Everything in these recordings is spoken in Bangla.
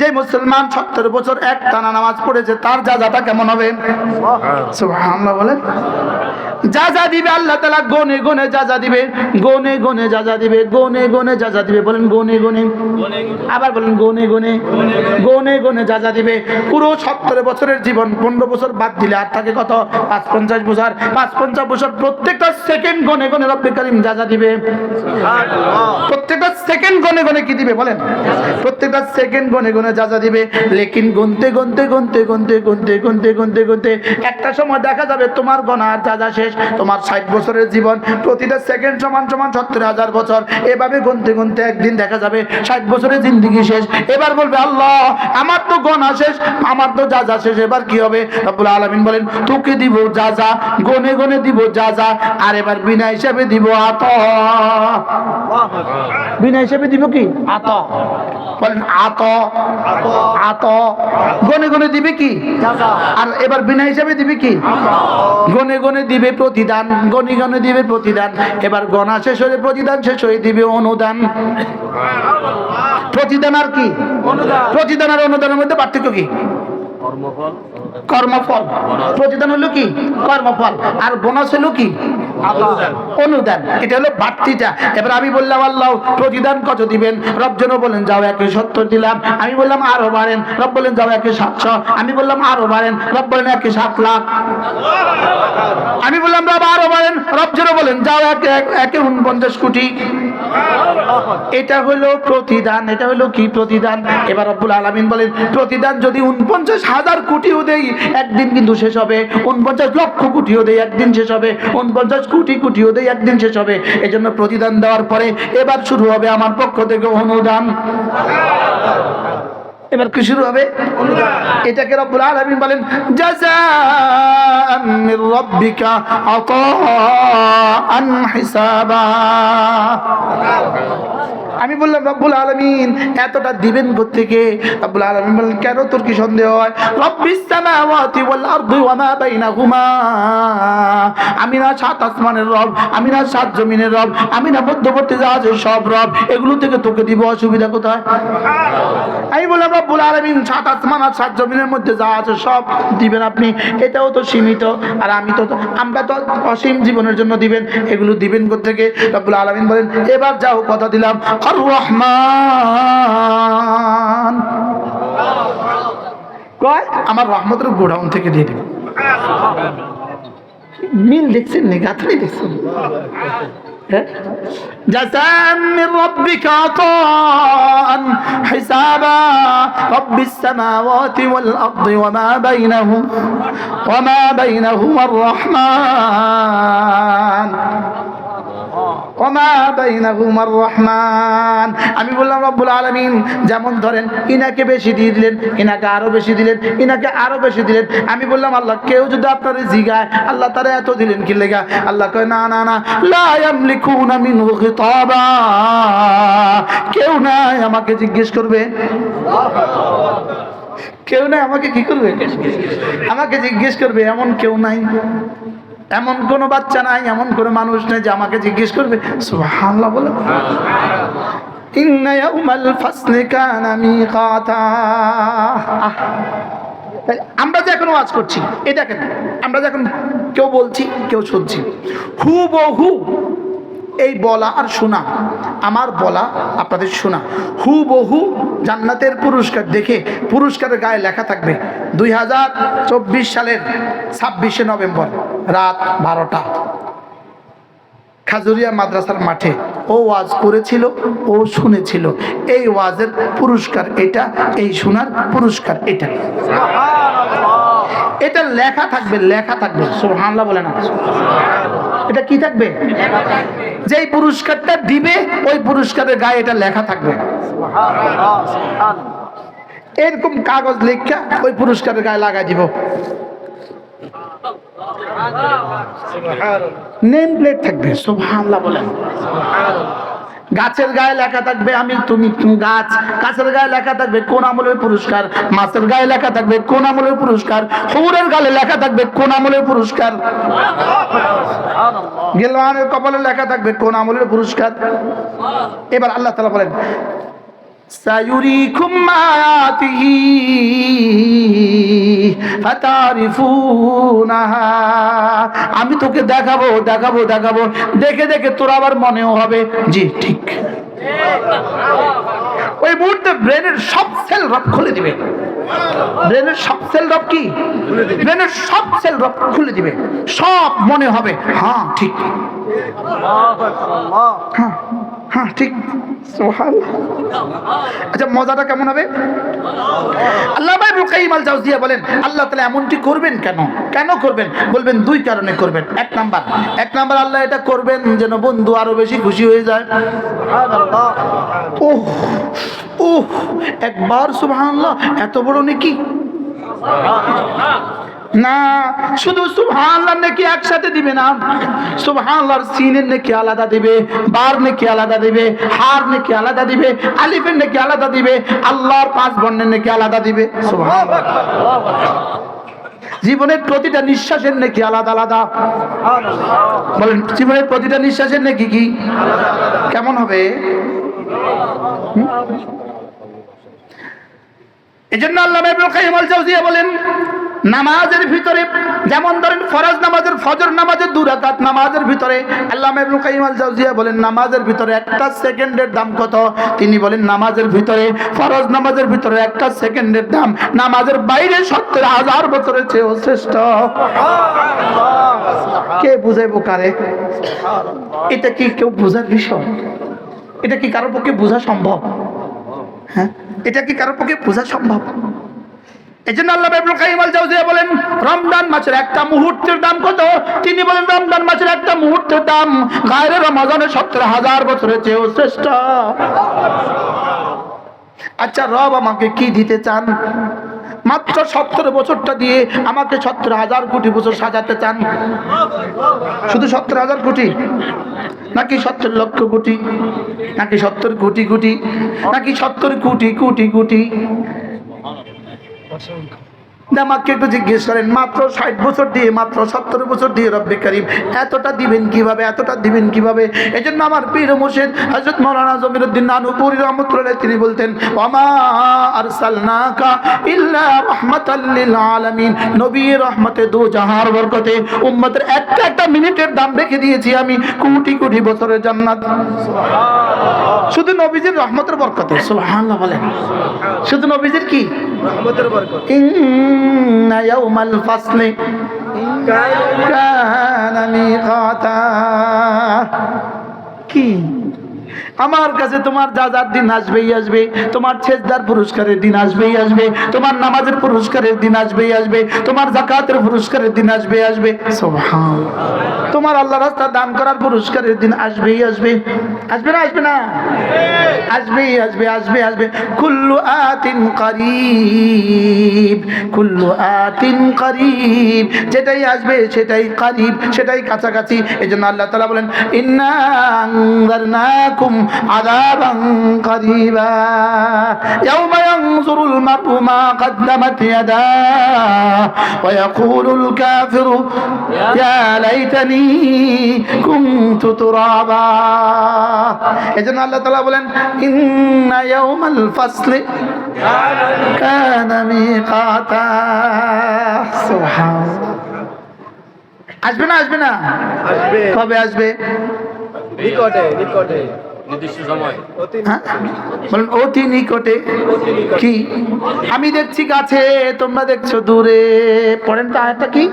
যে মুসলমান সত্তর বছর এক টানা নামাজ পড়েছে তার যা যাটা কেমন হবে? সুবহানাল্লাহ বলেন। যা যা দিবে আল্লাহ তালা গনে গনে যা যা দিবে, গনে গনে যা যা দিবে, গনে গনে যা যা দিবে, বলেন গনে গনে। আবার বলেন গনে গনে গনে গনে যা যা দিবে। পুরো সত্তর বছরের জীবন, পনেরো বছর বাদ দিলে আর থাকে কত? পাঁচ পঞ্চাশ বছর। পাঁচ পঞ্চাশ বছর প্রত্যেকটা সেকেন্ড গনে গনে রব্বে কারিম যা যা দিবে। প্রত্যেকটা সেকেন্ড গনে গনে কি দিবে বলেন? প্রত্যেকটা সেকেন্ড গনে গনে যা যা দিবে। লেকিন গুনতে গুনতে গুনতে গুনতে গুনতে গুনতে গুনতে গুনতে একটা সময় দেখা যাবে তোমার গণার যা যা শেষ। তোমার ষাট বছরের জীবন, প্রতিটা সেকেন্ড সমান সমান সত্তর হাজার বছর। এভাবে গুনতে গুনতে একদিন দেখা যাবে, ষাট বছরের জিন্দিগি শেষ। এবার বলবে, আল্লাহ, আমার তো গণা শেষ, আমার তো যা যা শেষ, এবার কি হবে? রব্বুল আলামিন বলেন, তোকে দিব যা যা, গনে গনে দিব যা যা, আর এবার বিনা হিসাবে দিব আত। বিনা হিসাবে দিব কি? আত। বলেন, আত। আত। গনে গনে দিবে কি? আর এবার বিনা হিসাবে দিবে কি? গনে গনে দিবে প্রতিদান গণি গণে দিবে প্রতিদান। এবার গণা শেষ হলে প্রতিদান শেষ হয়ে দিবে অনুদান। প্রতিদান আর কি? প্রতিদান আর অনুদানের মধ্যে পার্থক্য কি? কর্মফল। কর্মফল। প্রতিদান হলো কি? কর্মফল। আর বোনাস হলো কি? অনুদান। এটা হলো বাড়তিটা। এবার আমি বললাম, আল্লাহ, প্রতিদান কত দিবেন? বলেন, যাও সত্তর দিলাম। আমি বললাম, আরও বাড়েন। রব বলেন, যাও সাতশো। আমি বললাম, আরও বাড়েন। রব বলেন সাত লাখ। আমি বললাম, রব, আরও বাড়েন। রব যেন বলেন, যাও একে উনপঞ্চাশ কোটি। এটা হলো প্রতিদান। এটা হলো কি প্রতিদান? এবার রব্বুল আলামিন বলেন, প্রতিদান যদি উনপঞ্চাশ হাজার কোটিও দেই, একদিন কিন্তু শেষ হবে। উনপঞ্চাশ লক্ষ কোটিও দেই, একদিন শেষ হবে। উনপঞ্চাশ কোটি কুটি ওদের একদিন শেষ হবে। এই জন্য প্রতিদান দেওয়ার পরে এবার শুরু হবে আমার পক্ষ থেকে অনুদান। এবার কি শুরু হবে? এটাকে রব্বুল আলামিন বলেন জাযাআন মির রাব্বিকা আতাআন হিসাবা। আমি বললাম, রব্বুল আলামিন, এতটা দিবেন থেকে রব্বুল আলামিন বললেন, কেন তোর কি সন্দেহ হয়? আমি না সাত আসমানের রব, আমি না সাত জমিনের রব, আমি না মধ্যবর্তী আছে সব রব, এগুলো থেকে তোকে দিব অসুবিধা কোথায়? আমি বললাম, রব্বুল আলামিন, সাত আসমান আর সাত জমিনের মধ্যে যা আছে সব দিবেন আপনি, এটাও তো সীমিত, আর আমি তো, আমরা তো অসীম জীবনের জন্য দিবেন, এগুলো দিবেন থেকে রব্বুল আলামিন বলেন এবার যাও কথা দিলাম আর রহমান কয় আমার রহমতের গোডাউন থেকে দিয়ে দিবেন মিল দেখছেন নি গাঁথনি দেখছেন جزاء من ربك عطاء حسابا رب السماوات والأرض وما بينهم وما بينهما الرحمن ওমা বাইনাহুমার রহমান আমি বললাম, রব্বুল আলামিন, যেমন ধরেন ইনাকে বেশি দিয়ে দিলেন, ইনাকে আরও বেশি দিলেন, ইনাকে আরও বেশি দিলেন। আমি বললাম, আল্লাহ, কেউ যদি আপনার জিগায়, আল্লাহ তারা এত দিলেন কি লেগা? আল্লাহ কয়, না না না কেউ নাই আমাকে জিজ্ঞেস করবে। কেউ নাই আমাকে কি করবে? আমাকে জিজ্ঞেস করবে, এমন কেউ নাই? এমন কোন বাচ্চা নাই, এমন কোন মানুষ নেই যে আমাকে জিজ্ঞেস করবে বলে। আমরা যে এখন ওয়াজ করছি, এটা কেন? আমরা যে এখন কেউ বলছি, কেউ শুনছি। হু বহু এই বলা আর শোনা আমার বলা আপনাদের শোনা। হু বহু জান্নাতের পুরস্কার দেখে পুরস্কারের গায়ে লেখা থাকবে দুই হাজার চব্বিশ সালের ছাব্বিশে নভেম্বর রাত বারোটা। খাজুরিয়া মাদ্রাসার মাঠে ও ওয়াজ করেছিল ও শুনেছিল। এই ওয়াজের পুরস্কার এটা এই শোনার পুরস্কার এটা। এটা লেখা থাকবে লেখা থাকবে। সুবহানাল্লাহ বলে না। এটা কি থাকবে? যেই পুরস্কারটা দিবে, ওই পুরস্কারের গায়ে এটা লেখা থাকবে। এরকম কাগজ লেখা ওই পুরস্কারের গায়ে লাগাই দিব। নেম প্লেট থাকবে, সুবহানাল্লাহ বলেন। গাছের গায়ে লেখা থাকবে আমি, তুমি গাছ? গাছের গায়ে লেখা থাকবে কোন আমলের পুরস্কার? মাছের গায়ে লেখা থাকবে কোন আমলের পুরস্কার? হৌরের গালে লেখা থাকবে কোন আমলের পুরস্কার? গেলওয়ানের কপালে লেখা থাকবে কোন আমলের পুরস্কার? এবার আল্লাহ তালা বলেন সায়ুরি খুম্মাতিহি আমি তোকে দেখাবো দেখাবো দেখাবো। দেখে দেখে তোর আবার মনেও হবে। জি, ঠিক। ওই মুহূর্তে ব্রেনের সব সেল রব খুলে দিবে। ব্রেনের সব সেল রব কি? ব্রেনের সব সেল রব খুলে দিবে। সব মনে হবে। হ্যাঁ ঠিক। হ্যাঁ। হ্যাঁ ঠিক। আচ্ছা মজাটা কেমন হবে? আল্লাহ ভাই রুকাইম আল জাউজিয়া বলেন, আল্লাহ তাআলা এমনটি করবেন কেন? কেন করবেন? বলবেন দুই কারণে করবেন। এক নাম্বার এক নাম্বার আল্লাহ এটা করবেন যেন বন্ধু আরও বেশি খুশি হয়ে যায়। ওহ ওহ, একবার সুবহানাল্লাহ, এত বড় নাকি? না, শুধু সুবহানাল্লাহ নাকি একসাথে দিবে না। সুবহানাল্লাহর সিনের নাকি আলাদা দিবে, বার নাকি আলাদা দিবে, হার নাকি আলাদা দিবে, আলিফের নাকি আলাদা দিবে, আল্লাহর পাঁচ বর্ণের নাকি আলাদা দিবে। জীবনের প্রতিটা নিঃশ্বাসের নাকি আলাদা আলাদা। বলেন, জীবনের প্রতিটা নিঃশ্বাসের নাকি কি? কেমন হবে? এই জন্য আল্লাহ বলেন নামাজের ভিতরে, যেমন ধরেন ফরজ নামাজের ফজর নামাজের দু রাকাত নামাজের ভিতরে আল্লাহ ইবনুল কাইয়িম আল জাওজিয়া বলেন, নামাজের ভিতরে একটা সেকেন্ডের দাম কত? তিনি বলেন, নামাজের ভিতরে, ফরজ নামাজের ভিতরে একটা সেকেন্ডের দাম নামাজের বাইরে সত্তর হাজার বছরের চেয়েও শ্রেষ্ঠ। কে বুঝাইবো কারে? এটা কি কেউ বোঝার বিষয়? এটা কি কারোর পক্ষে বোঝা সম্ভব? হ্যাঁ? এটা কি কারোর পক্ষে বোঝা সম্ভব? এই জন্য আল্লাহ বলেন, রমজান মাসের একটা মুহূর্তের দাম কত? তিনি বলেন, রমজান মাসের একটা মুহূর্তের দাম গায়রে রমজানের সত্তর হাজার বছরের চেয়েও শ্রেষ্ঠ। আচ্ছা রব আমাকে কি দিতে চান? মাত্র সত্তর বছরটা দিয়ে আমাকে সত্তর হাজার কোটি বছর সাজাতে চান? শুধু সত্তর হাজার কোটি? নাকি সত্তর লক্ষ কোটি? নাকি সত্তর কোটি কোটি? নাকি সত্তর কোটি কোটি কোটি? অসংখ্য। আমাকে একটু জিজ্ঞেস করেন মাত্র ষাট বছর দিয়ে মাত্র সত্তর বছর দিয়ে রব্বে করিম এতটা দিবেন কীভাবে এতটা দিবেন কীভাবে? এই জন্য আমার পীর মুর্শিদ হজরত মৌলানা জমিরুদ্দিন নানুপুরি রহমতুল্লাহ তিনি বলতেন ওমা আরসালনাকা ইল্লা রাহমাতাল লিল আলামিন। নবী রহমতে দু জাহার বরকতে উম্মতের একটা একটা মিনিটের দাম রেখে দিয়েছি আমি কোটি কোটি বছরের জান্নাত। শুধু নবীজির রহমতের বরকতে সুবহানাল্লাহ বলেন। শুধু নবীজির কি? إن يوم الفصل كان ميقاتا কি আমার কাছে তোমার যা যার দিন আসবেই আসবে, তোমার ছেজদার পুরস্কারের দিন আসবেই আসবে, তোমার নামাজের পুরস্কারের দিন আসবেই আসবে, তোমার জাকাতের পুরস্কারের দিন আসবে। আসবে তোমার আল্লাহ রাস্তা দান করার পুরস্কারের দিন আসবেই আসবে। আসবে না আসবে না? আসবেই আসবে আসবে আসবে। কুল্লু আতিন করিব, কুল্লু আতিন করিব। যেটাই আসবে সেটাই করিব, সেটাই কাছাকাছি। এই জন্য আল্লাহ তালা বলেন, ইন্না আনজারনাকুম আযাবান করিবা ইয়াউমা ইয়ানজুরুল মার'ু মা قدمت يداه ويقول الكافر يا ليتني كنت ترابا এজন্য আল্লাহ তাআলা বলেন ইন্না ইয়াউমাল ফাসলি কানা মিকাতা সুবহানাল্লাহ আসবে না আসবে না আসবে কবে আসবে নিকটে নিকটে হ্যাঁ? বলেন, অতি নিকটে কি? আমি দেখছি গাছে, তোমরা দেখছ দূরে। পড়েন তো আয়াতটা কি?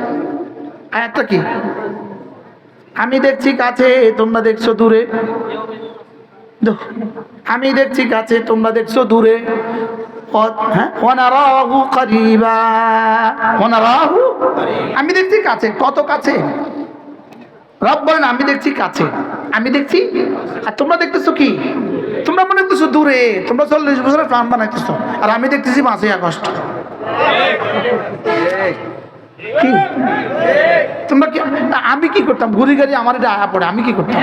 আয়াতটা কি? আমি দেখছি কাছে তোমরা দেখছ দূরে। আমি দেখছি কাছে তোমরা দেখছ দূরে। হ্যাঁ? আমি দেখছি কাছে কত কাছে? রব বলেন, আমি দেখছি কাছে। আমি দেখছি, আর তোমরা দেখতেছো কি? তোমরা মনে করতেছো দূরে, তোমরা চল্লিশ বছরের প্ল্যান বানাইতেছো, আর আমি দেখতেছি পাঁচই আগস্ট। কি? তোমরা কি, আমি কি করতাম? ঘুরি গাড়ি আমার এটা আয়া পড়ে, আমি কি করতাম?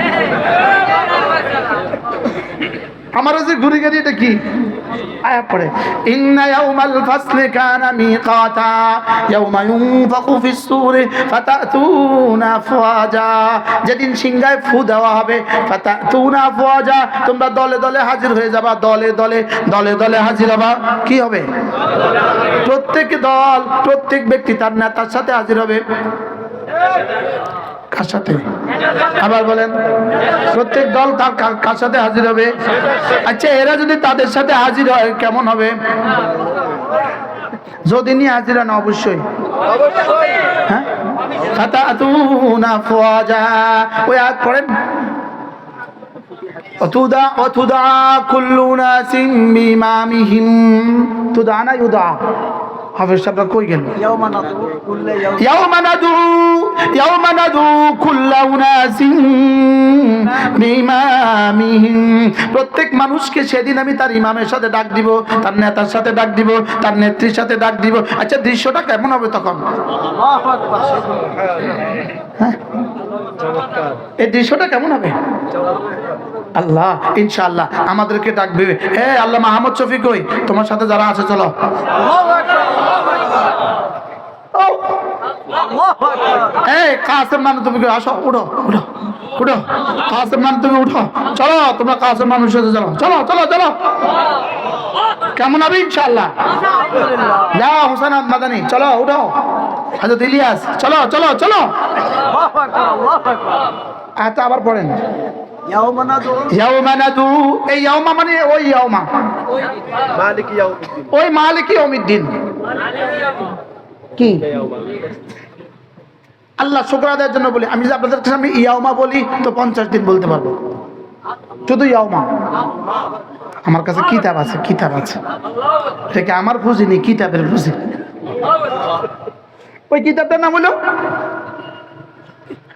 আমার যে ঘুরি গাড়ি, এটা কি? আয়াত পড়ে ইন্না ইয়াউমাল ফাসলি কানা মিকাতা, ইয়াউমা ইউনফাখু ফিস সূরি, ফাতাতুনা আফওয়াজা। যেদিন সিংহায় ফু দেওয়া হবে, ফাতাতুনা আফওয়াজা, তোমরা দলে দলে হাজির হয়ে যাবা, দলে দলে দলে দলে হাজির হবা। কি হবে? প্রত্যেক দল, প্রত্যেক ব্যক্তি তার নেতার সাথে হাজির হবে। কাসাতে আবার বলেন, প্রত্যেক দল তার কাসাতে হাজির হবে? আচ্ছা এরা যদি তাদের সাথে হাজির হয়, কেমন হবে? যদি নিয়ে হাজির হন অবশ্যই। হ্যাঁ? ওই হাত পড়েন? অতুদা অতুদা কুল্লুনা সিম্মি মামিহিম তুদা না ইউদা? হাফেজ সাহেবরা কই গেল? প্রত্যেক মানুষকে সেদিন আমি তার ইমামের সাথে ডাক দিব তার নেতার সাথে ডাক দিব তার নেত্রীর সাথে ডাক দিব। আচ্ছা দৃশ্যটা কেমন হবে তখন? হ্যাঁ? এই দৃশ্যটা কেমন হবে? আল্লাহ, ইনশাআল্লাহ, আমাদেরকে ডাকবে। এ আল্লাহ, মাহমুদ শফি কই? তোমার সাথে যারা আছে, চলো। মানুষ তুমি উঠো উঠো উঠো। তুমি উঠো। চলো সাথে চলো। চলো চলো চলো। কেমন হবে ইনশাল্লাহ যাও মাদানি চলো, উঠো। হাজরত ইলিয়াস, চলো চলো চলো। আচ্ছা আবার পড়েন। এই ইয়াওমা মানে ওই ইয়াওমা ওই মালিকি অমিদ্দিন কি? আল্লাহ শুক্র আদায়ের জন্য বলি। আমি যদি আপনাদের আমি ইয়াওমা বলি তো পঞ্চাশ দিন বলতে পারব। শুধু ইয়াওমা আমার কাছে কিতাব আছে কিতাব আছে। এটাকে আমার বুঝিনি কিতাবের বুঝি ওই কিতাবটার নাম হলো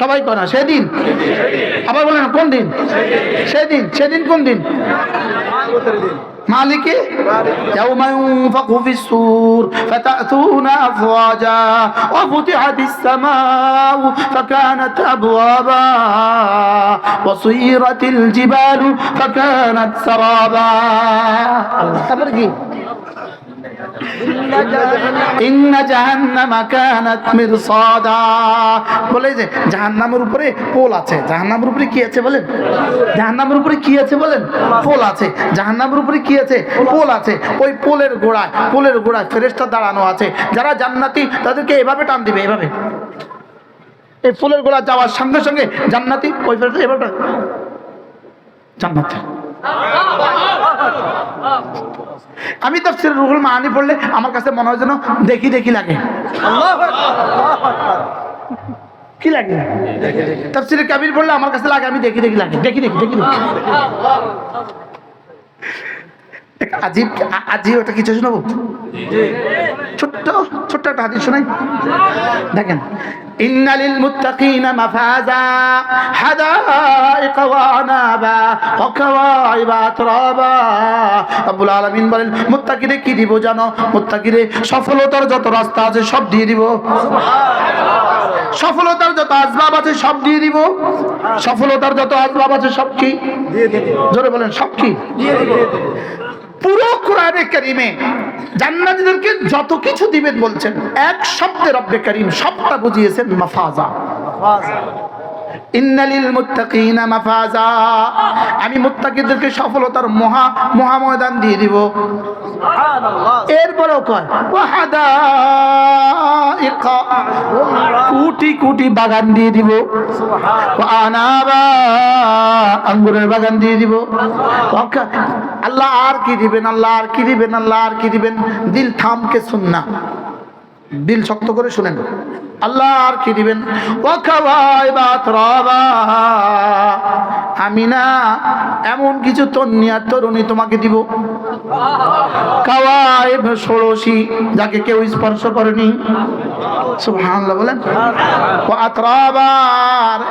সবাই কনা সেদিন আবার বলেন কোন দিন সেদিন সেদিন কোন দিন قدر الدين মালিকে يوم ينفخ في السور فتأتون أفواجا وفتحت السماء فكانت أبوابا وصيرت الجبال فكانت سرابا বলে যে, জাহান্নামের উপরে পোল আছে। জাহান্নামের উপরে আছে বলেন? জাহান্নামের উপরে আছে বলেন? আছে। জাহান্নামের উপরে আছে? আছে। ওই গোড়ায় গোড়ায় দাঁড়ানো আছে। যারা জান্নাতি, তাদেরকে এভাবে টান দিবে, এভাবে। এই ফুলের গোড়া যাওয়ার সঙ্গে সঙ্গে জান্নাতি, ওই ফেরত জান্নাতি। আমি তফসির রুহুল মাহানি পড়লে আমার কাছে মনে হয় যেন দেখি দেখি লাগে। কি লাগে? তফসির কাবির পড়লে আমার কাছে লাগে আমি দেখি দেখি লাগে। দেখি দেখি দেখি দেখি আজি আজি ওটা কিছু শোনাবো? ছোট্ট ছোট্ট একটা হাদিস শোনাই। দেখেন ইন্নালিল মুত্তাকিনা মাফাজা হাদাইক ওয়া আনাবা ওয়া কাওয়াইবা তুরাবা রব্বুল আলামিন বলেন মুত্তাকিরে কি দিব জানো? মুত্তাকিরে সফলতার যত রাস্তা আছে সব দিয়ে দিব। সফলতার যত আসবাব আছে সব দিয়ে দিব। সফলতার যত আসবাব আছে সব কি? জোরে বলেন, সব কি? পুরো কোরআনে কারিমে জান্নাতিদেরকে যত কিছু দিবেন বলছেন, এক শব্দে রব্বে কারিম সবটা বুঝিয়েছেন মাফাজা। মাফাজা আমি মুত্তাকিদেরকে সফলতার মহা মহা ময়দান দিয়ে দিব। এরপরেও কয় কুটি বাগান দিয়ে দিব। আনাবা আঙ্গুরের বাগান দিয়ে দিব। আল্লাহ আর কি দিবেন আল্লাহ আর কি দিবেন আল্লাহ আর কি দিবেন? দিল থামকে শুননা দিল শক্ত করে শুনেন। আল্লাহ আর কি দিবেন? আমি না এমন কিছু তন্নি আর তরুণী তোমাকে দিব। কাওয়াইব ষোড়শী, যাকে কেউ স্পর্শ করেনি। সুবহানাল্লাহ বলেন।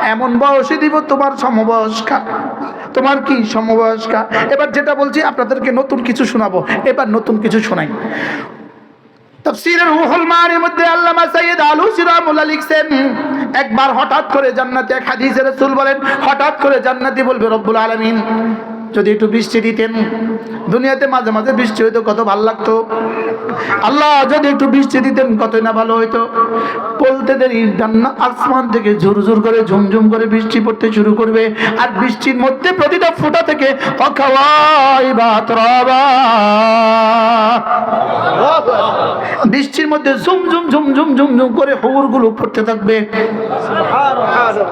এমন বয়সে দিব তোমার সমবয়স্কা। তোমার কি সমবয়স্কা? এবার যেটা বলছি, আপনাদেরকে নতুন কিছু শোনাবো। এবার নতুন কিছু শোনাই। তাফসীরের রুহুল মানির মধ্যে আল্লামা সাইয়েদ আলুসি রাহমাতুল্লাহ লিখছেন, একবার হঠাৎ করে জান্নাতে এক হাদিসে রাসূল বলেন, হঠাৎ করে জান্নাতি বলবে রব্বুল আলামিন। যদি একটু বৃষ্টি দিতেন, দুনিয়াতে মাঝে মাঝে বৃষ্টি হইতো, কত ভালো লাগতো। আল্লাহ যদি একটু বৃষ্টি দিতেন, কতই না ভালো হইতো। বলতে দেরি জান্না আসমান থেকে ঝুর ঝুর করে, ঝুমঝুম করে বৃষ্টি পড়তে শুরু করবে। আর বৃষ্টির মধ্যে প্রতিটা ফোঁটা থেকে বা বৃষ্টির মধ্যে ঝুম ঝুম ঝুম ঝুম ঝুম ঝুম করে হৌরগুলো পড়তে থাকবে।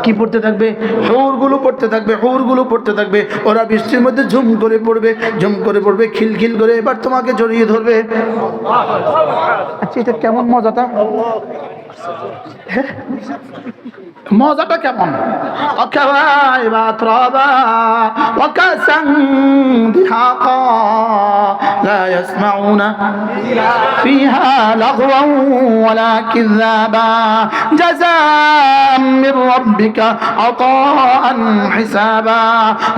কি পড়তে থাকবে? হৌরগুলো পড়তে থাকবে, হৌরগুলো পড়তে থাকবে। ওরা বৃষ্টির মধ্যে ঝুম করে পড়বে ঝুম করে পড়বে খিলখিল করে এবার তোমাকে জড়িয়ে ধরবে আচ্ছা এটা কেমন মজাটা হ্যাঁ? মজাটা কেমন অকাবাইবা ত্রাবা ওয়াকাসাং দিহাকা লা ইয়াসমাউনা فيها لغوا ولا كذابا جزاء من ربك عطاء حسابا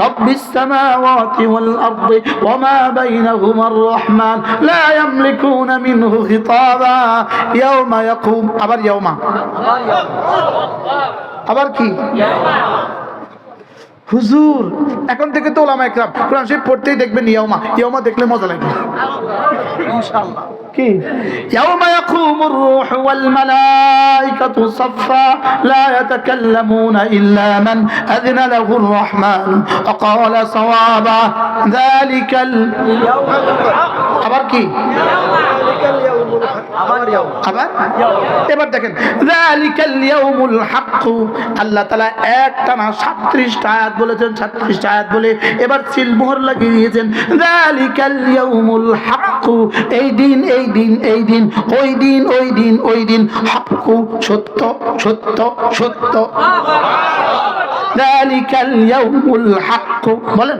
رب السماوات والأرض وما بينهما الرحمن لا يملكون منه خطابا يوم يقوم أبر يوم আবার কি হুজুর এখন থেকে তো ওলামা একরাম কোরআন শরীফ পড়তেই দেখবেন ইয়াউমা ইয়াউমা দেখলে মজা লাগবে ইনশাআল্লাহ কি ইয়াউমা ইয়াকুমুর রূহ ওয়াল মালাইকাতু সাফা লা ইয়াতাকাল্লামুনা ইল্লা মান আযনা লাহুর রহমান ওয়া ক্বালা সাওয়াবা যালিকাল ইয়াউমা আবার কি ইয়াউমা আবার يوم আবার এবার দেখেন যালিকাল ইয়াউমুল হাক্ক আল্লাহ তাআলা একটানা 37টা আয়াত বলেছেন 37টা আয়াত বলে এবার সিল মোহর লাগিয়ে দিয়েছেন যালিকাল ইয়াউমুল হাক্ক এই দিন এই দিন এই দিন ওই দিন ওই দিন ওই দিন হাক্ক সত্য সত্য সত্য যালিকাল ইয়াউমুল হাক্ক বলেন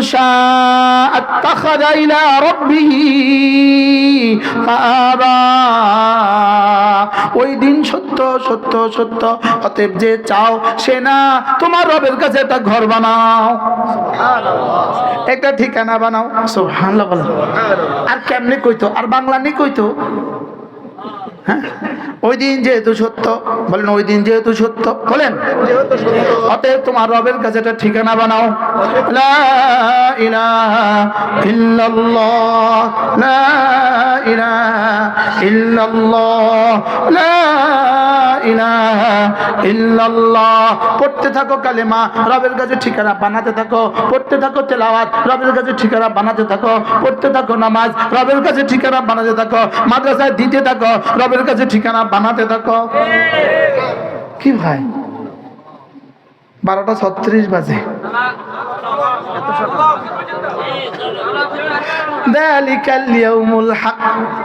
শাআ আত্তাখাযা ইলা রাব্বিহি মাআবা ওই দিন সত্য সত্য সত্য। অতএব যে চাও সে না, তোমার রবের কাছে একটা ঘর বানাও। একটা ঠিকানা বানাও। বলেন আর কেমনে কইতো? আর বাংলা নেই কইতো? হ্যাঁ? ওই দিন যেহেতু সত্য, বলেন ওই দিন যেহেতু সত্য, বলেন। অতএব তোমার রবের কাছে একটা ঠিকানা বানাও। ইল্লাল্লাহ ইল্লাল্লাহ পড়তে থাকো কালেমা, রবের কাছে ঠিকানা বানাতে থাকো। পড়তে থাকো তেলাওয়াত, রবের কাছে ঠিকানা বানাতে থাকো। পড়তে থাকো নামাজ, রবের কাছে ঠিকানা বানাতে থাকো। মাদ্রাসায় দিতে থাকো, রবের কাছে ঠিকানা বানাতে থাকো। কি ভাই? বারোটা ছত্রিশ বাজে। দালিকাল ইয়াউমুল হক।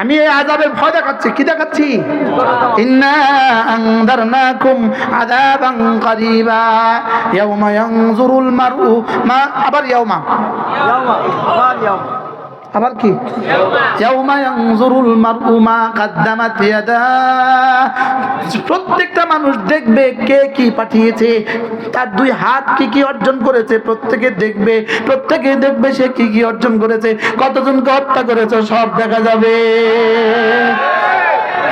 আমি এই আজাবের ভয় দেখাচ্ছি কি দেখাচ্ছি আবার ইয়াউমা আবার কি? প্রত্যেকটা মানুষ দেখবে কে কি পাঠিয়েছে, তার দুই হাত কি কি অর্জন করেছে, প্রত্যেকে দেখবে প্রত্যেকে দেখবে সে কি কি অর্জন করেছে, কতজনকে হত্যা করেছে, সব দেখা যাবে।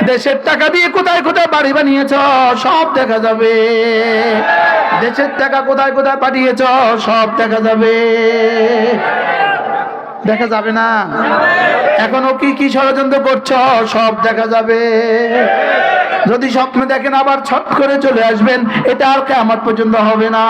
দেশের টাকা দিয়ে কোথায় কোথায় বাড়ি বানিয়েছ, সব দেখা যাবে। দেশের টাকা কোথায় কোথায় পাঠিয়েছ, সব দেখা যাবে। দেখা যাবে না। এখনও কি কি ষড়যন্ত্র করছ? সব দেখা যাবে। যদি স্বপ্ন দেখেন, আবার ছট করে চলে আসবেন, এটা আর কে আমার পর্যন্ত হবে না।